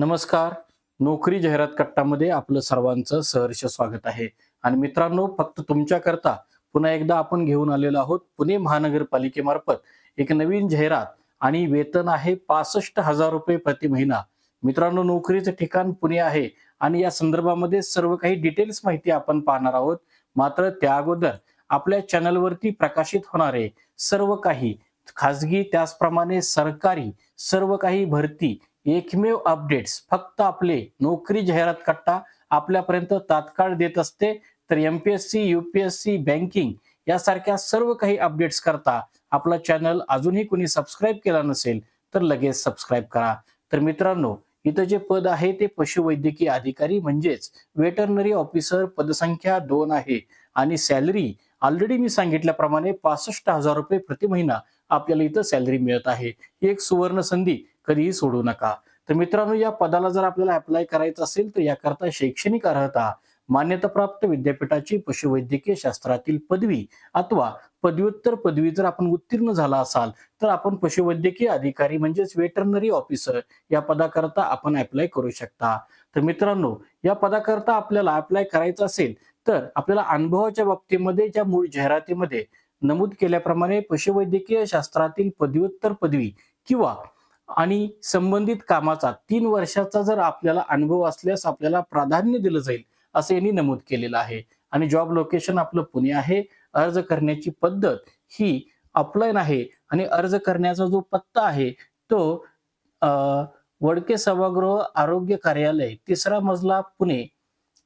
नमस्कार. नोकरी जाहिरात कट्टामध्ये आपलं सर्वांचं सहर्ष स्वागत आहे. आणि मित्रांनो फक्त तुमच्याकरता पुन्हा एकदा आपण घेऊन आलेलो आहोत पुणे महानगरपालिकेमार्फत एक नवीन जाहिरात आणि वेतन आहे पासष्ट हजार रुपये प्रति महिना. मित्रांनो नोकरीचं ठिकाण पुणे आहे आणि या संदर्भामध्ये सर्व काही डिटेल्स माहिती आपण पाहणार आहोत. मात्र त्या अगोदर आपल्या चॅनलवरती प्रकाशित होणारे सर्व काही खाजगी त्याचप्रमाणे सरकारी सर्व काही भरती एकमेव अपडेट्स फक्त आपले नोकरी जाहिरात कट्टा आपल्यापर्यंत तात्काळ देत असते तर एमपीएससी युपीएससी बँकिंग यासारख्या सर्व काही अपडेट्स करता आपला चॅनल अजूनही कोणी सबस्क्राईब केला नसेल तर लगेच सबस्क्राईब करा. तर मित्रांनो इथं जे पद आहे ते पशुवैद्यकीय अधिकारी म्हणजेच वेटरनरी ऑफिसर पदसंख्या दोन आहे. आणि सॅलरी ऑलरेडी मी सांगितल्याप्रमाणे पासष्ट हजार रुपये प्रति महिना आपल्याला इथं सॅलरी मिळत आहे. ही एक सुवर्ण संधी कधीही सोडू नका. तर मित्रांनो या पदाला जर आपल्याला अप्लाय करायचं असेल तर याकरता शैक्षणिक अर्हता मान्यताप्राप्त विद्यापीठाची पशुवैद्यकीय शास्त्रातील पदवी अथवा पदव्युत्तर पदवी जर आपण उत्तीर्ण झाला असाल तर आपण पशुवैद्यकीय अधिकारी म्हणजेच वेटरनरी ऑफिसर या पदाकरता आपण अप्लाय करू शकता. तर मित्रांनो या पदाकरता आपल्याला अप्लाय करायचं असेल तर आपल्याला अनुभवाच्या बाबतीमध्ये ज्या मूळ जाहिरातीमध्ये नमूद केल्याप्रमाणे पशुवैद्यकीय शास्त्रातील पदव्युत्तर पदवी किंवा आणि संबंधित कामाचा तीन वर्षाचा जर आपल्याला अनुभव असल्यास आपल्याला प्राधान्य दिलं जाईल असं यांनी नमूद केलेलं आहे. आणि जॉब लोकेशन आपलं पुणे आहे. अर्ज करण्याची पद्धत ही ऑफलाईन आहे. आणि अर्ज करण्याचा जो पत्ता आहे तो वडके सभागृह आरोग्य कार्यालय तिसरा मजला पुणे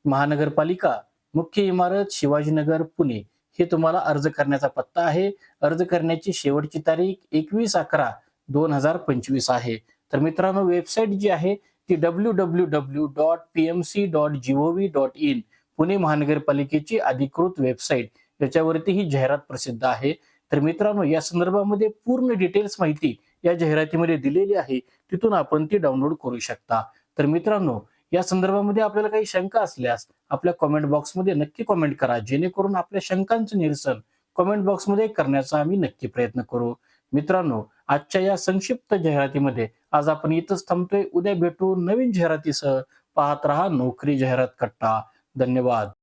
महानगरपालिका मुख्य इमारत शिवाजीनगर पुणे. हे तुम्हाला अर्ज करण्याचा पत्ता आहे. अर्ज करण्याची शेवटची तारीख एकवीस अकरा दोन हजार पंचवीस आहे. तर मित्रांनो वेबसाईट जी आहे ती W W W dot P M C dot GOV dot IN Pune महानगरपालिकेची अधिकृत वेबसाईट याच्यावरती ही जाहिरात प्रसिद्ध आहे. तर मित्रांनो या संदर्भामध्ये पूर्ण डिटेल्स माहिती या जाहिरातीमध्ये दिलेली आहे. तिथून आपण ती डाउनलोड करू शकता. तर मित्रांनो या संदर्भामध्ये आपल्याला काही शंका असल्यास आपल्या कॉमेंट बॉक्समध्ये नक्की कॉमेंट करा. जेणेकरून आपल्या शंकांचं निरसन कॉमेंट बॉक्समध्ये करण्याचा आम्ही नक्की प्रयत्न करू. मित्रांनो आजच्या या संक्षिप्त जाहिरातीमध्ये आज आपण इथंच थांबतोय. उद्या भेटू नवीन जाहिरातीसह. पाहत रहा नोकरी जाहिरात कट्टा. धन्यवाद.